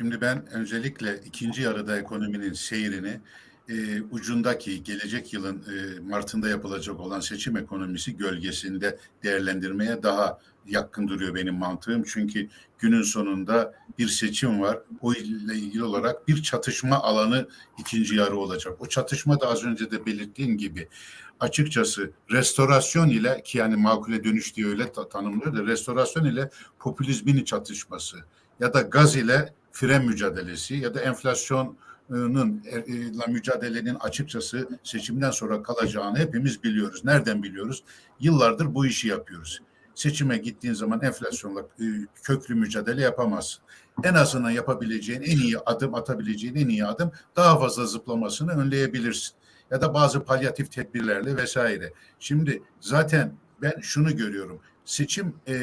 Şimdi ben öncelikle ikinci yarıda ekonominin seyrini e, ucundaki gelecek yılın e, Mart'ında yapılacak olan seçim ekonomisi gölgesinde değerlendirmeye daha yakın duruyor benim mantığım. Çünkü günün sonunda bir seçim var. O ile ilgili olarak bir çatışma alanı ikinci yarı olacak. O çatışma da az önce de belirttiğim gibi açıkçası restorasyon ile ki yani makule dönüş diye öyle ta- tanımlıyor da restorasyon ile popülizmin çatışması ya da gaz ile fren mücadelesi ya da enflasyonun e, mücadelenin açıkçası seçimden sonra kalacağını hepimiz biliyoruz. Nereden biliyoruz? Yıllardır bu işi yapıyoruz. Seçime gittiğin zaman enflasyonla e, köklü mücadele yapamazsın. En azından yapabileceğin en iyi adım, atabileceğin en iyi adım daha fazla zıplamasını önleyebilirsin. Ya da bazı palyatif tedbirlerle vesaire. Şimdi zaten ben şunu görüyorum. Seçim e,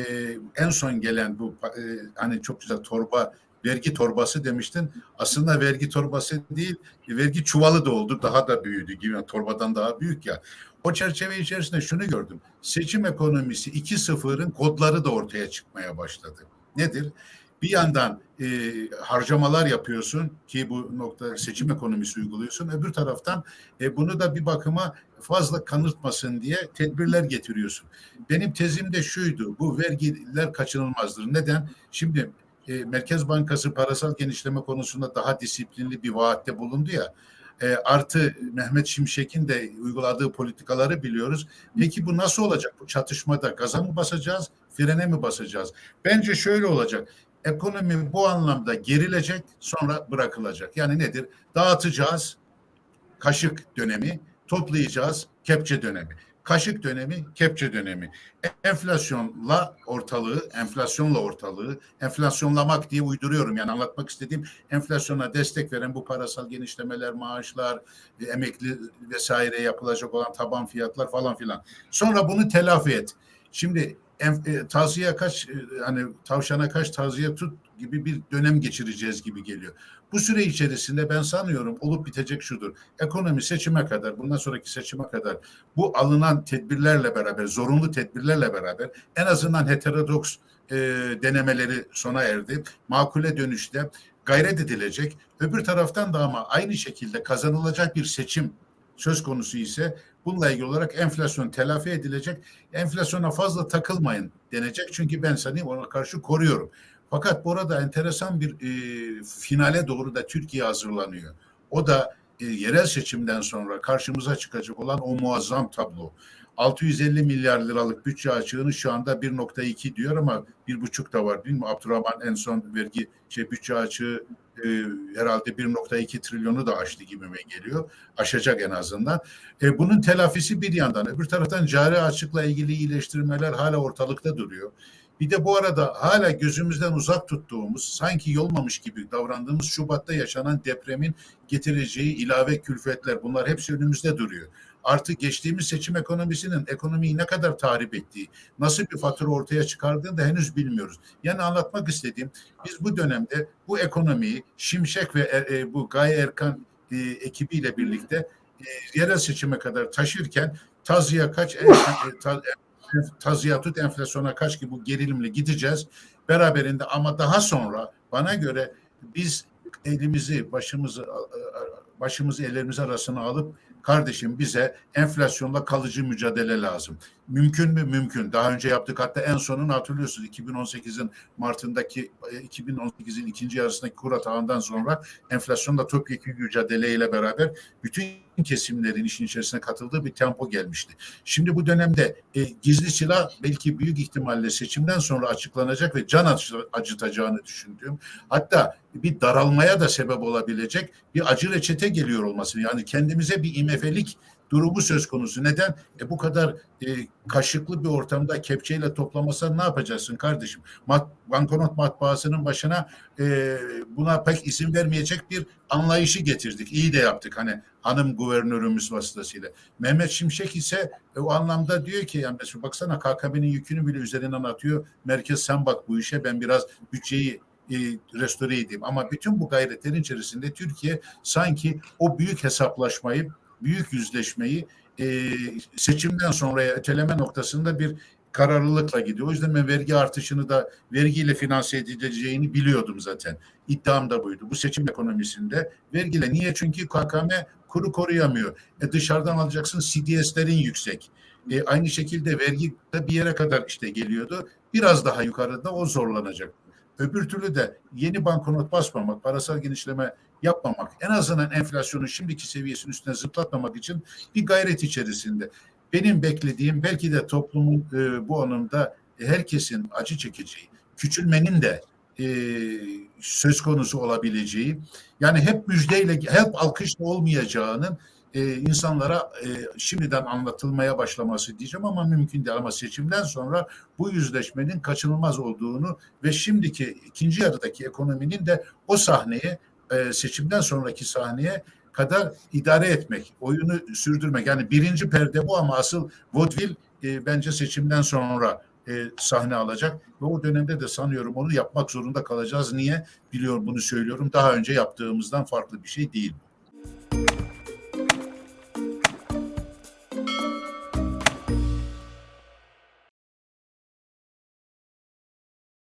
en son gelen bu e, hani çok güzel torba vergi torbası demiştin. Aslında vergi torbası değil, vergi çuvalı da oldu. Daha da büyüdü gibi. Yani torbadan daha büyük ya. O çerçeve içerisinde şunu gördüm. Seçim ekonomisi 2.0'ın kodları da ortaya çıkmaya başladı. Nedir? Bir yandan e, harcamalar yapıyorsun ki bu nokta seçim ekonomisi uyguluyorsun. Öbür taraftan e, bunu da bir bakıma fazla kanırtmasın diye tedbirler getiriyorsun. Benim tezim de şuydu. Bu vergiler kaçınılmazdır. Neden? Şimdi e, Merkez Bankası parasal genişleme konusunda daha disiplinli bir vaatte bulundu ya. E, artı Mehmet Şimşek'in de uyguladığı politikaları biliyoruz. Peki bu nasıl olacak? Bu çatışmada gaza mı basacağız, frene mi basacağız? Bence şöyle olacak. Ekonomi bu anlamda gerilecek, sonra bırakılacak. Yani nedir? Dağıtacağız, kaşık dönemi, toplayacağız, kepçe dönemi. Kaşık dönemi, kepçe dönemi. Enflasyonla ortalığı, enflasyonla ortalığı, enflasyonlamak diye uyduruyorum. Yani anlatmak istediğim enflasyona destek veren bu parasal genişlemeler, maaşlar, e, emekli vesaire yapılacak olan taban fiyatlar falan filan. Sonra bunu telafi et. Şimdi tavsiye kaç e, hani tavşana kaç tavsiye tut gibi bir dönem geçireceğiz gibi geliyor. Bu süre içerisinde ben sanıyorum olup bitecek şudur. Ekonomi seçime kadar, bundan sonraki seçime kadar bu alınan tedbirlerle beraber, zorunlu tedbirlerle beraber en azından heterodoks e, denemeleri sona erdi. Makule dönüşte gayret edilecek. Öbür taraftan da ama aynı şekilde kazanılacak bir seçim söz konusu ise bununla ilgili olarak enflasyon telafi edilecek. Enflasyona fazla takılmayın denecek. Çünkü ben seni ona karşı koruyorum. Fakat burada enteresan bir e, finale doğru da Türkiye hazırlanıyor. O da e, yerel seçimden sonra karşımıza çıkacak olan o muazzam tablo. 650 milyar liralık bütçe açığını şu anda 1.2 diyor ama 1.5 da var değil mi? Abdurrahman en son vergi şey bütçe açığı e, herhalde 1.2 trilyonu da aştı gibime geliyor. Aşacak en azından. E, bunun telafisi bir yandan. Öbür taraftan cari açıkla ilgili iyileştirmeler hala ortalıkta duruyor. Bir de bu arada hala gözümüzden uzak tuttuğumuz, sanki yolmamış gibi davrandığımız Şubat'ta yaşanan depremin getireceği ilave külfetler bunlar hepsi önümüzde duruyor. Artık geçtiğimiz seçim ekonomisinin ekonomiyi ne kadar tahrip ettiği, nasıl bir fatura ortaya çıkardığını da henüz bilmiyoruz. Yani anlatmak istediğim biz bu dönemde bu ekonomiyi Şimşek ve e, e, bu Gaye Erkan e, ekibiyle birlikte e, yerel seçime kadar taşırken tazıya kaç e, e, ta, tazıya tut enflasyona kaç gibi bu gerilimle gideceğiz beraberinde ama daha sonra bana göre biz elimizi başımızı başımızı ellerimiz arasına alıp kardeşim bize enflasyonla kalıcı mücadele lazım. Mümkün mü? Mümkün. Daha önce yaptık. Hatta en sonunu hatırlıyorsunuz. 2018'in Mart'ındaki 2018'in ikinci yarısındaki kur atağından sonra enflasyonla topyekun mücadeleyle beraber bütün kesimlerin işin içerisine katıldığı bir tempo gelmişti. Şimdi bu dönemde e, gizli silah belki büyük ihtimalle seçimden sonra açıklanacak ve can acı- acıtacağını düşündüğüm hatta bir daralmaya da sebep olabilecek bir acı reçete geliyor olmasını yani kendimize bir IMF'lik durumu söz konusu. Neden? E bu kadar e, kaşıklı bir ortamda kepçeyle toplamasan ne yapacaksın kardeşim? Mat, banknot matbaasının başına e, buna pek izin vermeyecek bir anlayışı getirdik. İyi de yaptık hani hanım guvernörümüz vasıtasıyla. Mehmet Şimşek ise e, o anlamda diyor ki yani mesela baksana KKB'nin yükünü bile üzerinden atıyor. Merkez sen bak bu işe ben biraz bütçeyi e, restore edeyim. Ama bütün bu gayretlerin içerisinde Türkiye sanki o büyük hesaplaşmayı büyük yüzleşmeyi e, seçimden sonraya öteleme noktasında bir kararlılıkla gidiyor. O yüzden ben vergi artışını da vergiyle finanse edileceğini biliyordum zaten. İddiam da buydu. Bu seçim ekonomisinde vergiyle. Niye? Çünkü KKM kuru koruyamıyor. E dışarıdan alacaksın CDS'lerin yüksek. E aynı şekilde vergi de bir yere kadar işte geliyordu. Biraz daha yukarıda o zorlanacak. Öbür türlü de yeni banknot basmamak, parasal genişleme yapmamak, en azından enflasyonu şimdiki seviyesinin üstüne zıplatmamak için bir gayret içerisinde. Benim beklediğim belki de toplumun e, bu anlamda herkesin acı çekeceği, küçülmenin de e, söz konusu olabileceği, yani hep müjdeyle, hep alkışla olmayacağının e, insanlara e, şimdiden anlatılmaya başlaması diyeceğim ama mümkün değil. Ama seçimden sonra bu yüzleşmenin kaçınılmaz olduğunu ve şimdiki ikinci yarıdaki ekonominin de o sahneye e, seçimden sonraki sahneye kadar idare etmek, oyunu sürdürmek. Yani birinci perde bu ama asıl vaudeville e, bence seçimden sonra e, sahne alacak ve o dönemde de sanıyorum onu yapmak zorunda kalacağız. Niye? Biliyorum bunu söylüyorum. Daha önce yaptığımızdan farklı bir şey değil bu.